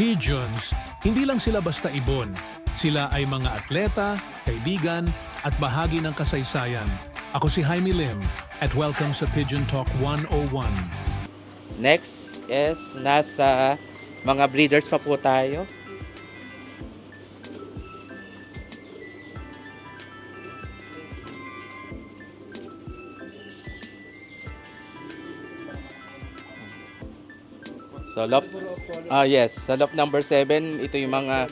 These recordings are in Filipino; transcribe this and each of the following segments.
Pigeons, hindi lang sila basta ibon. Sila ay mga atleta, kaibigan, at bahagi ng kasaysayan. Ako si Jaime Lim at welcome sa Pigeon Talk 101. Next is nasa mga breeders pa po tayo. So, lop, ah yes, sa lop number 7, ito yung mga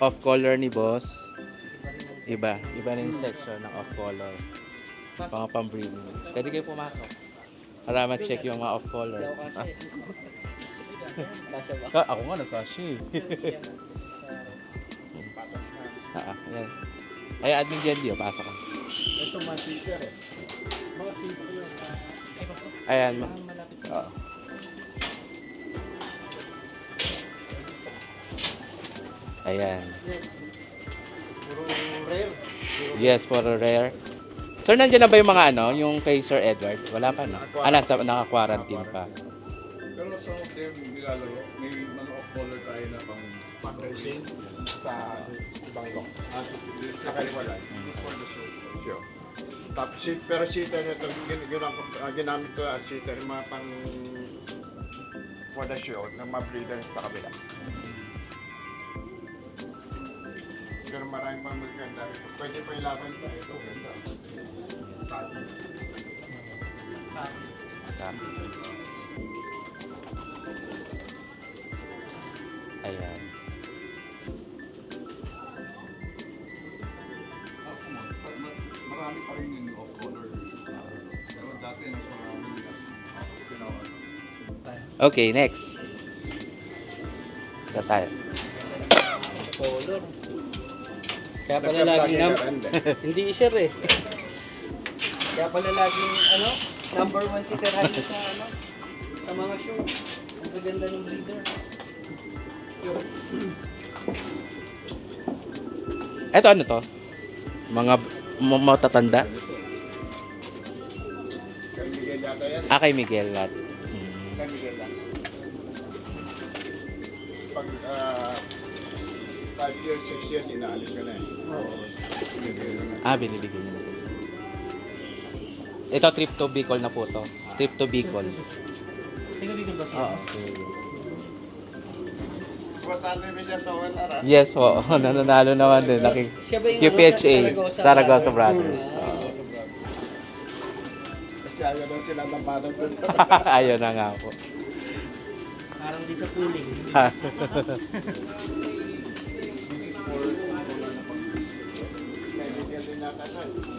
off-color ni boss. Iba, iba na yung section ng off-color. Mga pang-breeding. Pwede kayo pumasok. Para ma-check yung mga off-color. Ah. Ka ako nga nagkashi. ah, yan. Ay, admin Gendy, oh, pasok ka. Ito mga seeker eh. Mga seeker yun. Ayan. Oo. Ayan. Yes, for a rare. Sir, nandiyan na ba yung mga ano, yung kay Sir Edward? Wala pa, no? Ah, nasa, naka-quarantine pa. Pero some of them nilalaro, may mga off-color tayo na pang Fundraising sa ibang lock. Ah, so this is Nakaiwala. This is for the show. Sure. Tapos sheet, pero sheeter nito, uh, ginamit ko as sheeter, mga pang for the show, ng mga breeder sa kabila. Pero maraming pang maganda rito. Pwede pa ilaban ito. Ito, ganda. Sabi. Ayan. Ah. Pa- Marami pa rin yung off-color. Pero dati mas marami yung ginawa. Okay, next. Isa tayo. color. Kaya pala laging ganda. hindi sir eh. Kaya pala laging ano, number one si Sir Jaime sa ano, sa mga show. Ang gaganda ng breeder. Yun. Eto ano to? Mga matatanda? Kay Miguel yata yan. Ah, kay Miguel Lat. Mm. Kay Miguel lang. Pag ah, 5 years, 6 years, inaalis ka na eh. Ah, binibigyan niya na po siya. Ito, trip to Bicol na po to. Trip to Bicol. Oo. Buwasan mo yung sa ah. Yes po, nananalo naman din. Naki Siya ba yung QPHA, Saragossa Brothers? Brothers. Oo. Kasi ayaw daw sila ng parang doon. Ayun na nga po. Parang di sa pooling.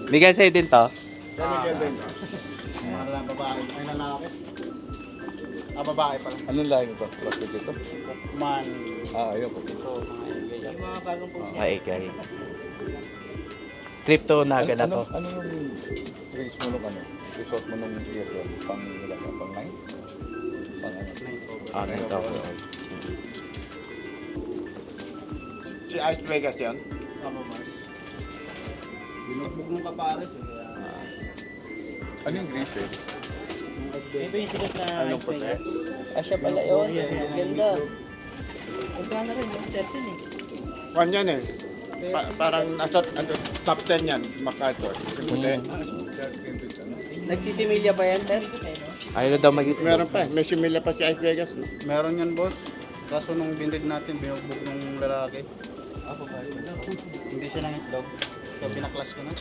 Bigay sa'yo din to. Kay Miguel din. Lang babae. Ay lalaki. Ah, babae pala. Anong lahi ito? Plastic ito? Man. Ah, ayun po. Ito, mga mga bagong po siya. Ay, kay. Trip to Naga na to. Ano, ano yung race mo nung ano? Resort mo nung ESL? Pang ilan? Pang 9? Pang ano? Ah, ito. Si Ice Vegas yan? Tama mas. Binugbog ng kapares eh. Ano yung grease eh? Ito yung sikat na Anong Ice puti? Vegas. Ah, siya pala yun. Ganda. Magkano rin, yung 13 eh. Kwan yan eh. Pa- parang nasa ano, top 10 yan. Yung puti. Nagsisimilya pa yan, sir? Ayaw daw mag Meron pa eh. May simila pa si Ice Vegas. No? Meron yan, boss. Kaso nung binrid natin, binugbog ng lalaki. Ako ba? Hindi siya nang itlog. Kaya pinaklas ko na.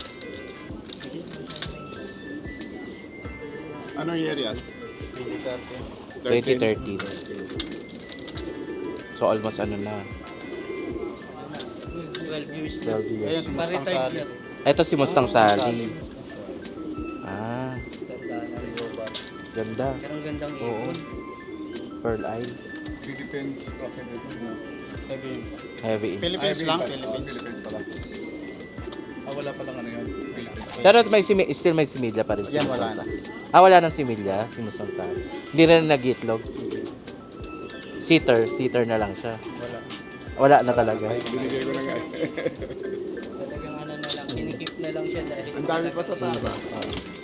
Anong year yan? 2013. 2030. So almost ano na. 12 years 12 na. Ayan, years. si Mustang Sally. Ito si Mustang Sally. Ah, Ganda na rin. ganda. Pero ang gandang Oo. ipon. Pearl eye. Philippines rocket ito na. Heavy. Heavy. Philippines lang, Philippines. Philippines. Pala. Ah, wala pa lang ano yan. Pero may simi- still may similya pa rin si Yan, wala Sally. Ah, wala nang similya si Mustang Sally. Hindi rin nag-itlog. Sitter, sitter na lang siya. Wala. Wala na talaga. Binigay ko na nga. Talagang ano na lang, kinikip na lang siya dahil Ang dami pa sa taas ah.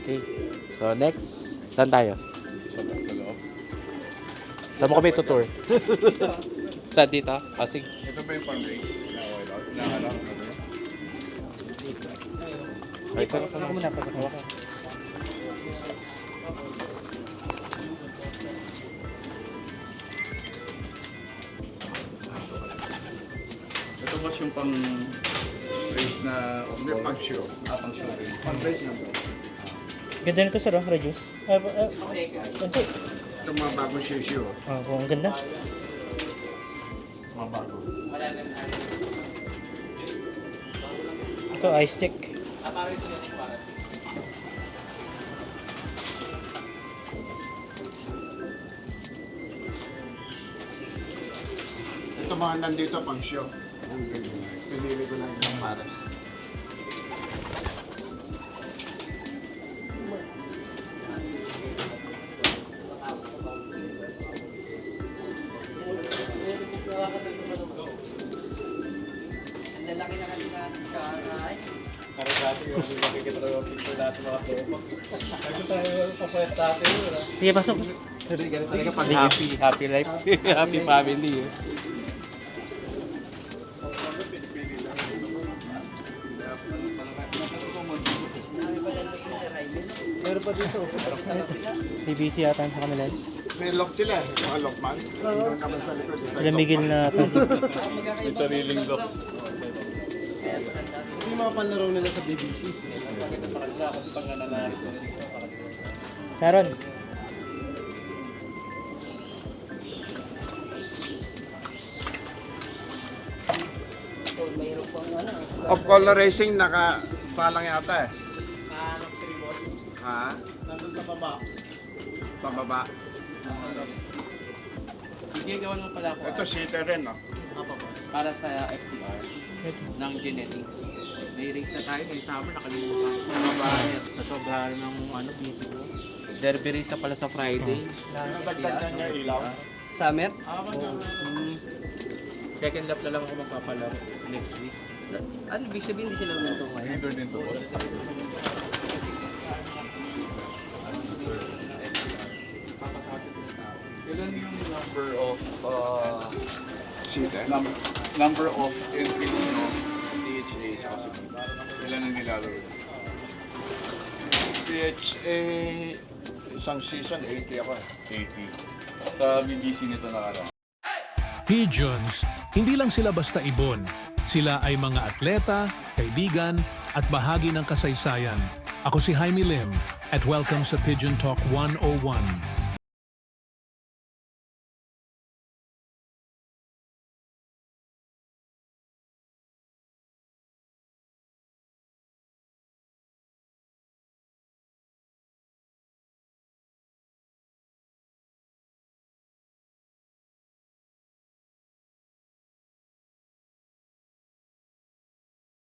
Okay. So next, saan tayo? Sa, sa loob. Saan mo kami tutour? saan dito? Ah, sige. Ito ba yung fundraise na oil out? Na ano? ano? Ay, ito. Ako muna. Ito ba yung pang raise na May pag-show. Ah, pang show rin. Fundraise na ba? Ganda nito sir, oh, reduce. Ah, ah, ah, konti. Ito mga bagong sisyo. Ah, oh, ang ganda. Mga bago. Ito, ice check. Ito mga nandito pang show. Ang ganyan. Pinili ko lang yung para. Sige, pasok. Talaga pag happy, happy life. happy family. Eh. Meron pa dito. BBC yata sa kanila. May lock sila eh. Mga lockman. Sila Miguel na tansi. May sariling lock. Mga panlaro nila sa BBC. Sharon, Oh, mayroon pang ano. Off color racing nakasalang yata eh. Ha? Nandun sa baba. Sa baba. Gagawan mo pala ako Ito seater rin no. para sa FTR ng genetics. May race na tayo ngayong summer, nakalimutan sa babae. Nasobra ng ano, busy ko. Derby race na pala sa Friday. Nadagdag na niya ilaw. Summer? Mm, second lap na lang ako magpapalaro next week. Ano, ibig sabihin hindi sila umunto ngayon? Leader din to. boss. Ilan yung number of uh, Seater. num- number of entries no, sa Kasibigas? Ilan ang nilalaro? PHA isang season 80 ako eh. 80. Sa BBC nito nakaraan. Pigeons, hindi lang sila basta ibon. Sila ay mga atleta, kaibigan, at bahagi ng kasaysayan. Ako si Jaime Lim at welcome sa Pigeon Talk 101.